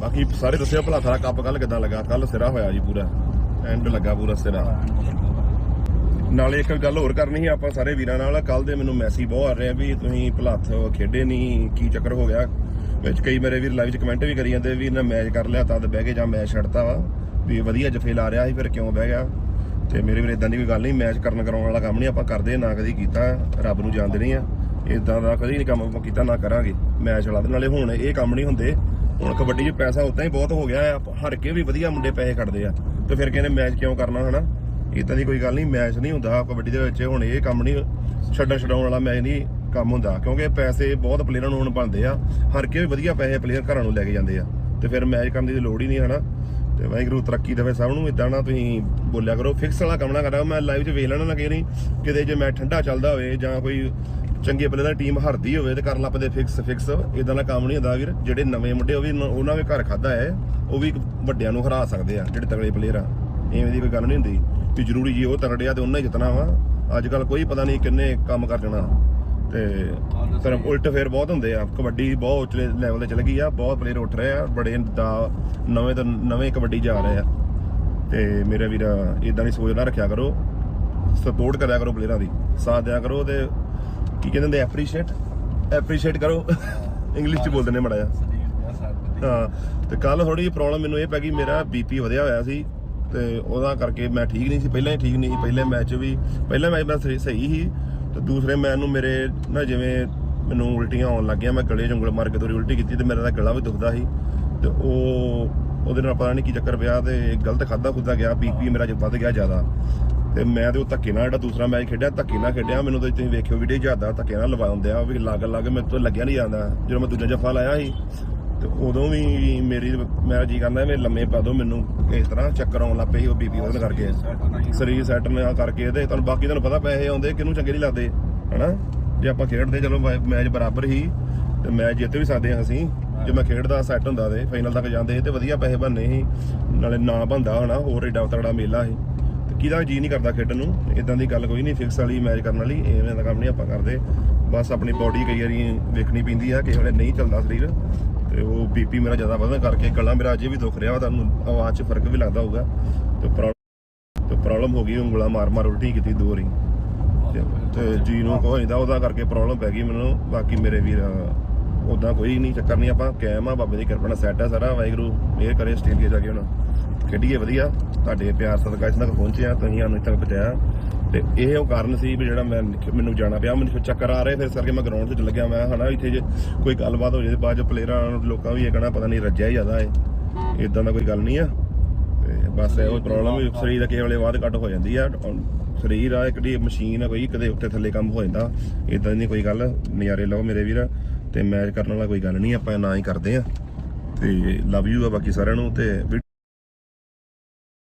ਬਾਕੀ ਸਾਰੇ ਦੱਸਿਆ ਭਲਾ ਸਾਰਾ ਕੱਪ ਕੱਲ ਕਿੱਦਾਂ ਲੱਗਾ? ਕੱਲ ਸਿਰਾ ਹੋਇਆ ਜੀ ਪੂਰਾ। ਐਂਡ ਲੱਗਾ ਪੂਰਾ ਸਿਰਾ। ਨਾਲੇ ਇੱਕ ਗੱਲ ਹੋਰ ਕਰਨੀ ਸੀ ਆਪਾਂ ਸਾਰੇ ਵੀਰਾਂ ਨਾਲ। ਕੱਲ ਦੇ ਮੈਨੂੰ ਮੈਸੇਜ ਬਹੁਤ ਆ ਰਹੇ ਆ ਵੀ ਤੁਸੀਂ ਭਲਾਥ ਖੇਡੇ ਨਹੀਂ ਕੀ ਚੱਕਰ ਹੋ ਗਿਆ? ਵਿੱਚ ਕਈ ਮੇਰੇ ਵੀਰ ਲਾਈਵ 'ਚ ਕਮੈਂਟ ਵੀ ਕਰੀ ਜਾਂਦੇ ਵੀ ਇਹਨਾਂ ਮੈਚ ਕਰ ਲਿਆ, ਤਦ ਬਹਿ ਕੇ ਜਾਂ ਮੈਚ ਛੱਡਤਾ ਵਾ। ਵੀ ਵਧੀਆ ਜਫੇ ਲਾ ਰਿਹਾ ਸੀ, ਫਿਰ ਕਿਉਂ ਬਹਿ ਗਿਆ? ਤੇ ਮੇਰੇ ਵੀਰ ਇਦਾਂ ਦੀ ਕੋਈ ਗੱਲ ਨਹੀਂ ਮੈਚ ਕਰਨ ਕਰਾਉਣ ਵਾਲਾ ਕੰਮ ਨਹੀਂ, ਆਪਾਂ ਕਰਦੇ ਨਾ ਕਦੀ ਕੀਤਾ, ਰੱਬ ਨੂੰ ਜਾਣਦੇ ਨਹੀਂ ਆ। ਇਦਾਂ ਦਾ ਕਦੀ ਨਹੀਂ ਕੰਮ ਆਪਾਂ ਕੀਤਾ, ਨਾ ਕਰਾਂਗੇ। ਮੈਚ ਵਾਲਾ ਤੇ ਨਾਲੇ ਹੁਣ ਇਹ ਕੰਮ ਨਹੀਂ ਹੁੰਦੇ, ਹੁਣ ਕਬੱਡੀ 'ਚ ਪੈਸਾ ਉਦਾਂ ਹੀ ਬਹੁਤ ਹੋ ਗਿਆ ਆ ਹਰ ਕੇ ਵੀ ਵਧੀਆ ਮੁੰਡੇ ਪੈਸੇ ਖੜਦੇ ਆ, ਤੇ ਫਿਰ ਕਹਿੰਦੇ ਮੈਚ ਕਿਉਂ ਕਰਨਾ ਹਨਾ? ਇਦਾਂ ਦੀ ਕੋਈ ਗੱਲ ਨਹੀਂ ਮੈਚ ਨਹੀਂ ਹੁੰਦਾ ਕਬੱਡੀ ਦੇ ਵਿੱਚ, ਹੁਣ ਇਹ ਕੰਮ ਨਹੀਂ, ਛੱਡਣ ਛਡਾਉਣ ਵਾਲਾ ਮੈਚ ਨਹੀਂ ਕੰਮ ਹੁੰਦਾ, ਕਿਉਂਕਿ ਪੈਸੇ ਬਹੁਤ ਪਲੇਅਰਾਂ ਨੂੰ ਹੁਣ ਬਣਦੇ ਆ, ਹਰ ਕੇ ਵੀ ਵਧੀਆ ਪੈਸੇ ਪਲੇਅਰ ਘਰਾਂ ਨੂੰ ਲੈ ਕੇ ਜਾਂਦੇ ਆ, ਤੇ ਫਿਰ ਮੈਚ ਕਰਨ ਦੀ ਲੋੜ ਹੀ ਨਹੀਂ ਹਨਾ। ਤੇ ਵਾਹਿਗੁਰੂ ਤਰੱਕੀ ਦੇਵੇ ਸਭ ਨੂੰ। ਇਦਾਂ ਨਾ ਤੁਸੀਂ ਬੋਲਿਆ ਕਰੋ। ਫਿਕਸ ਵਾਲਾ ਕੰਮ ਨਾ ਕਰਾ। ਮੈਂ ਲਾਈਵ 'ਚ ਵੇਖ ਲੈਣਾ ਨਾ ਕਿ ਨਹੀਂ ਕਿਤੇ ਜੇ ਮੈਂ ਠੰਡਾ ਚੱਲਦਾ ਹੋਵੇ ਜਾਂ ਕੋਈ ਚੰਗੇ ਪਲੇਅਰ ਦੀ ਟੀਮ ਹਾਰਦੀ ਹੋਵੇ ਤੇ ਕਰਨ ਲੱਪਦੇ ਫਿਕਸ ਫਿਕਸ ਇਦਾਂ ਦਾ ਕੰਮ ਨਹੀਂ ਹੁੰਦਾ ਵੀਰ। ਜਿਹੜੇ ਨਵੇਂ ਮੁੰਡੇ ਉਹ ਵੀ ਉਹਨਾਂ ਦੇ ਘਰ ਖਾਦਾ ਹੈ। ਉਹ ਵੀ ਵੱਡਿਆਂ ਨੂੰ ਹਰਾ ਸਕਦੇ ਆ, ਜਿਹੜੇ ਤਗੜੇ ਪਲੇਅਰ ਆ। ਐਵੇਂ ਦੀ ਕੋਈ ਗੱਲ ਨਹੀਂ ਹੁੰਦੀ। ਵੀ ਜ਼ਰੂਰੀ ਜੀ ਉਹ ਤਗੜਿਆ ਤੇ ਉਹਨਾਂ ਹੀ ਜਿੱਤਣਾ ਵਾ। ਅੱਜ ਕੱਲ ਕੋਈ ਪਤਾ ਨਹੀਂ ਕਿੰਨੇ ਕੰਮ ਕਰ ਜਾਣਾ ਤੇ ਫਿਰ ਉਲਟ ਫੇਰ ਬਹੁਤ ਹੁੰਦੇ ਆ। ਕਬੱਡੀ ਬਹੁਤ ਉਚਲੇ ਲੈਵਲ ਤੇ ਚਲ ਗਈ ਆ, ਬਹੁਤ ਪਲੇਅਰ ਉੱਠ ਰਹੇ ਆ, ਬੜੇ ਦਾ ਨਵੇਂ ਤੋਂ ਨਵੇਂ ਕਬੱਡੀ ਜਾ ਰਹੇ ਆ। ਤੇ ਮੇਰੇ ਵੀਰ ਇਦਾਂ ਦੀ ਸੋਚ ਨਾ ਰੱਖਿਆ ਕਰੋ ਸਪੋਰਟ ਕਰਿਆ ਕਰੋ ਪਲੇਅਰਾਂ ਦੀ, ਸਾਥ ਦਿਆ ਕਰੋ ਤੇ ਕੀ ਕਹਿੰਦੇ ਹੁੰਦੇ ਐਪਰੀਸ਼ੀਏਟ ਐਪਰੀਸ਼ੀਏਟ ਕਰੋ। ਇੰਗਲਿਸ਼ ਚ ਬੋਲਦੇ ਨੇ ਮੜਾ ਜਾ ਹਾਂ, ਤੇ ਕੱਲ ਥੋੜੀ ਜਿਹੀ ਪ੍ਰੋਬਲਮ ਮੈਨੂੰ ਇਹ ਪੈ ਗਈ, ਮੇਰਾ ਬੀਪੀ ਵਧਿਆ ਹੋਇਆ ਸੀ ਤੇ ਉਹਦਾ ਕਰਕੇ ਮੈਂ ਠੀਕ ਨਹੀਂ ਸੀ, ਪਹਿਲਾਂ ਹੀ ਠੀਕ ਨਹੀਂ ਸੀ, ਪਹਿਲੇ ਮੈਚ ਵੀ, ਪਹਿਲਾ ਮੈਚ ਮੈਂ ਸਹੀ ਸਹੀ ਸੀ। ਤੇ ਦੂਸਰੇ ਮੈਨੂੰ ਮੇਰੇ ਨਾ ਜਿਵੇਂ ਮੈਨੂੰ ਉਲਟੀਆਂ ਆਉਣ ਲੱਗੀਆਂ, ਮੈਂ ਗਲੇ 'ਚ ਉਂਗਲ ਮਾਰ ਕੇ ਦੋਰੀ ਉਲਟੀ ਕੀਤੀ ਤੇ ਮੇਰਾ ਤਾਂ ਗਲਾ ਵੀ ਦੁਖਦਾ ਸੀ। ਤੇ ਉਹ, ਉਹਦੇ ਨਾਲ ਪਤਾ ਨਹੀਂ ਕੀ ਚੱਕਰ ਪਿਆ ਤੇ ਗਲਤ ਖਾਦਾ ਖੁੱਦਾ ਗਿਆ ਬੀਪੀ ਮੇਰਾ ਜੋ ਵੱਧ ਗਿਆ ਜ਼ਿਆਦਾ। ਤੇ ਮੈਂ ਤੇ ਉਹ ਧੱਕੇ ਨਾਲ ਜਿਹੜਾ ਦੂਸਰਾ ਮੈਚ ਖੇਡਿਆ, ਧੱਕੇ ਨਾਲ ਖੇਡਿਆ, ਮੈਨੂੰ ਤਾਂ ਤੁਸੀਂ ਵੇਖਿਓ ਵੀਡੀਓ ਜ਼ਿਆਦਾ ਧੱਕੇ ਨਾਲ ਲਵਾਉਂਦੇ ਆ ਵੀ ਲੱਗ ਲੱਗ ਮੇਰੇ ਤੋਂ ਲੱਗਿਆ ਨਹੀਂ ਜਾਂਦਾ। ਜਦੋਂ ਮੈਂ ਦੂਜਾ ਜਫਾ ਲਾਇਆ ਸੀ ਤੇ ਉਦੋਂ ਵੀ ਮੇਰੀ ਮੇਰਾ ਜੀ ਕਰਦਾ ਮੈਂ ਲੰਮੇ ਪਾ ਦੋ ਮੈਨੂੰ ਇਸ ਤਰ੍ਹਾਂ ਚੱਕਰ ਆਉਣ ਲੱਗ ਪਏ ਸੀ ਉਹ ਬੀਪੀ ਵਧਣ ਕਰਕੇ। ਸਰੀਰ ਸੈੱਟ ਨਾ ਕਰਕੇ ਤੇ ਤੁਹਾਨੂੰ ਬਾਕੀ ਤੁਹਾਨੂੰ ਪਤਾ ਪੈਸੇ ਆਉਂਦੇ ਕਿਹਨੂੰ ਚੰਗੇ ਨਹੀਂ ਲੱਗਦੇ ਹਨਾ? ਜੇ ਆਪਾਂ ਖੇਡਦੇ ਚਲੋ ਮੈਚ ਬਰਾਬਰ ਹੀ ਤੇ ਮੈਚ ਜਿੱਤ ਵੀ ਸਕਦੇ ਹਾਂ ਅਸੀਂ। ਜੇ ਮੈਂ ਖੇਡਦਾ ਸੈੱਟ ਹੁੰਦਾ ਤੇ ਫਾਈਨਲ ਤੱਕ ਜਾਂਦੇ ਤੇ ਵਧੀਆ ਪੈਸੇ ਬਣਨੇ ਸੀ ਨਾਲੇ ਨਾ ਬੰਦਾ ਹਨਾ? ਹੋਰ ਏਡਾ ਤਗੜਾ ਮੇਲਾ ਸੀ। ਕਿਹਦਾ ਜੀ ਨਹੀਂ ਕਰਦਾ ਖੇਡਣ ਨੂੰ ਇਦਾਂ ਦੀ ਗੱਲ ਕੋਈ ਨਹੀਂ, ਫਿਕਸ ਵਾਲੀ ਮੈਚ ਕਰਨ ਵਾਲੀ, ਐਵੇਂ ਦਾ ਕੰਮ ਨਹੀਂ ਆਪਾਂ ਕਰਦੇ। ਬਸ ਆਪਣੀ ਬਾਡੀ ਕਈ ਵਾਰੀ ਵੇਖਣੀ ਪੈਂਦੀ ਆ, ਕਿਸੇ ਵੇਲੇ ਨਹੀਂ ਚੱਲਦਾ ਸਰੀਰ। ਤੇ ਉਹ ਬੀਪੀ ਮੇਰਾ ਜ਼ਿਆਦਾ ਵਧਣ ਕਰਕੇ ਗਲਾ ਮੇਰਾ ਅਜੇ ਵੀ ਦੁਖ ਰਿਹਾ ਵਾ, ਤੁਹਾਨੂੰ ਆਵਾਜ਼ 'ਚ ਫ਼ਰਕ ਵੀ ਲੱਗਦਾ ਹੋਊਗਾ। ਤੇ ਪ੍ਰੋਬਲਮ ਤੇ ਪ੍ਰੋਬਲਮ ਹੋ ਗਈ, ਉਂਗਲਾ ਮਾਰ ਮਾਰ ਉਲਟੀ ਕੀਤੀ ਦੋ ਵਾਰੀ। ਤੇ- ਜੀ ਨੂੰ ਕੋਈ ਨਹੀਂ ਉਹਦਾ ਕਰਕੇ ਪ੍ਰੋਬਲਮ ਪੈ ਗਈ ਮੈਨੂੰ, ਬਾਕੀ ਮੇਰੇ ਵੀਰ ਉਦਾਂ ਕੋਈ ਨਹੀਂ ਚੱਕਰ ਨਹੀਂ ਆਪਾਂ ਕਾਇਮ ਆ ਬਾਬੇ ਦੀ ਕਿਰਪਾ ਨਾਲ ਸੈੱਟ ਆ ਸਾਰਾ ਵਾਹਿਗੁਰੂ ਮਿਹਰ ਕਰੇ ਆਸਟ੍ਰੇਲੀਆ ਜਾ ਕੇ ਹੁਣ। ਖੇਡੀਏ ਵਧੀਆ ਤੁਹਾਡੇ ਪਿਆਰ ਸਦਕਾ ਇਸ ਤੱਕ ਪਹੁੰਚਿਆ ਤੁਸੀਂ ਸਾਨੂੰ ਇੱਥੇ ਤੱਕ ਪਹੁੰਚਾਇਆ। ਤੇ ਇਹ ਉਹ ਕਾਰਨ ਸੀ ਵੀ ਜਿਹੜਾ ਮੈਂ ਮੈਨੂੰ ਜਾਣਾ ਪਿਆ ਮੈਨੂੰ ਚੱਕਰ ਆ ਰਹੇ ਫਿਰ ਸਰ ਕੇ ਮੈਂ ਗਰਾਊਂਡ 'ਚ ਚੱਲ ਗਿਆ ਮੈਂ ਹਨਾ ਇੱਥੇ ਜੇ ਕੋਈ ਗੱਲਬਾਤ ਹੋ ਜੇ ਤੇ ਬਾਅਦ ਚ ਪਲੇਅਰਾਂ ਲੋਕਾਂ ਵੀ ਇਹ ਕਹਿਣਾ ਪਤਾ ਨਹੀਂ ਰੱਜਿਆ ਹੀ ਜ਼ਿਆਦਾ ਏ ਇਦਾਂ ਦਾ ਕੋਈ ਗੱਲ ਨਹੀਂ ਆ। ਤੇ ਬਸ ਇਹੋ ਪ੍ਰੋਬਲਮ ਵੀ ਸਰੀਰ ਦਾ ਕਿਸੇ ਵੇਲੇ ਬਾਅਦ ਘੱਟ ਹੋ ਜਾਂਦੀ ਆ ਸਰੀਰ ਆ ਇੱਕ ਦੀ ਮਸ਼ੀਨ ਆ ਕੋਈ ਕਦੇ ਉੱਤੇ ਥੱਲੇ ਕੰਮ ਹੋ ਜਾਂਦਾ। ਇਦਾਂ ਦੀ ਕੋਈ ਗੱਲ ਨਜ਼ਾਰੇ ਲਓ ਮੇਰੇ ਵੀਰ। ਤੇ ਮੈਚ ਕਰਨ ਵਾਲਾ ਕੋਈ ਗੱਲ ਨਹੀਂ, ਆਪਾਂ ਨਾ ਹੀ ਕਰਦੇ ਆ ਤੇ ਲਵ ਯੂ ਆ ਬਾਕੀ ਸਾਰਿਆਂ ਨੂੰ ਤੇ